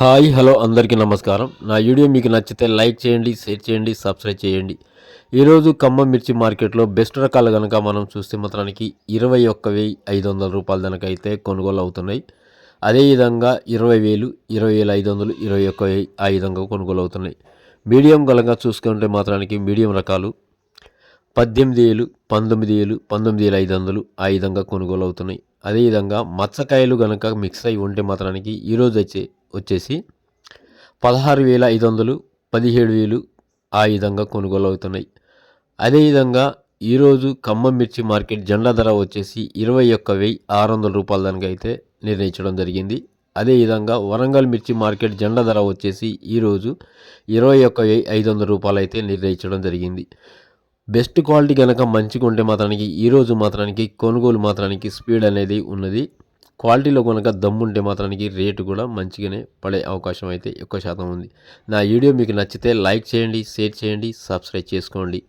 Hi hello అందరికీ నమస్కారం. నా వీడియో మీకు నచ్చితే లైక్ చేయండి షేర్ చేయండి సబ్స్క్రైబ్ చేయండి. ఈరోజు ఖమ్మం మిర్చి మార్కెట్లో బెస్ట్ రకాలు కనుక మనం చూస్తే మాత్రానికి ఇరవై ఒక్క వెయ్యి ఐదు వందల రూపాయలు కనుక అయితే కొనుగోలు అవుతున్నాయి. అదేవిధంగా ఇరవై వేలు ఇరవై వేల ఐదు వందలు ఇరవై ఒక్క వెయ్యి ఆ విధంగా కొనుగోలు అవుతున్నాయి. మీడియం గలంగా చూసుకుంటే మాత్రానికి మీడియం రకాలు పద్దెనిమిది వేలు పంతొమ్మిది వేలు పంతొమ్మిది వేల ఐదు వందలు ఆ విధంగా కొనుగోలు అవుతున్నాయి. అదేవిధంగా మత్స్యకాయలు కనుక మిక్స్ అయి ఉంటే మాత్రానికి ఈరోజు వచ్చే వచ్చేసి పదహారు వేల ఐదు వందలు పదిహేడు వేలు ఆ విధంగా కొనుగోలు అవుతున్నాయి. అదేవిధంగా ఈరోజు ఖమ్మం మిర్చి మార్కెట్ జెండా ధర వచ్చేసి ఇరవై ఒక్క వెయ్యి ఆరు వందల రూపాయల దానికి అయితే నిర్ణయించడం జరిగింది. అదేవిధంగా వరంగల్ మిర్చి మార్కెట్ జెండా ధర వచ్చేసి ఈరోజు ఇరవై ఒక్క వెయ్యి ఐదు వందల రూపాయలు అయితే నిర్ణయించడం జరిగింది. బెస్ట్ క్వాలిటీ కనుక మంచిగా ఉంటే మాత్రానికి ఈరోజు మాత్రానికి కొనుగోలు మాత్రానికి స్పీడ్ అనేది ఉన్నది. క్వాలిటీలో కనుక దమ్ముంటే మాత్రానికి రేటు కూడా మంచిగానే పడే అవకాశం అయితే ఎక్కువ శాతం ఉంది. నా వీడియో మీకు నచ్చితే లైక్ చేయండి షేర్ చేయండి సబ్స్క్రైబ్ చేసుకోండి.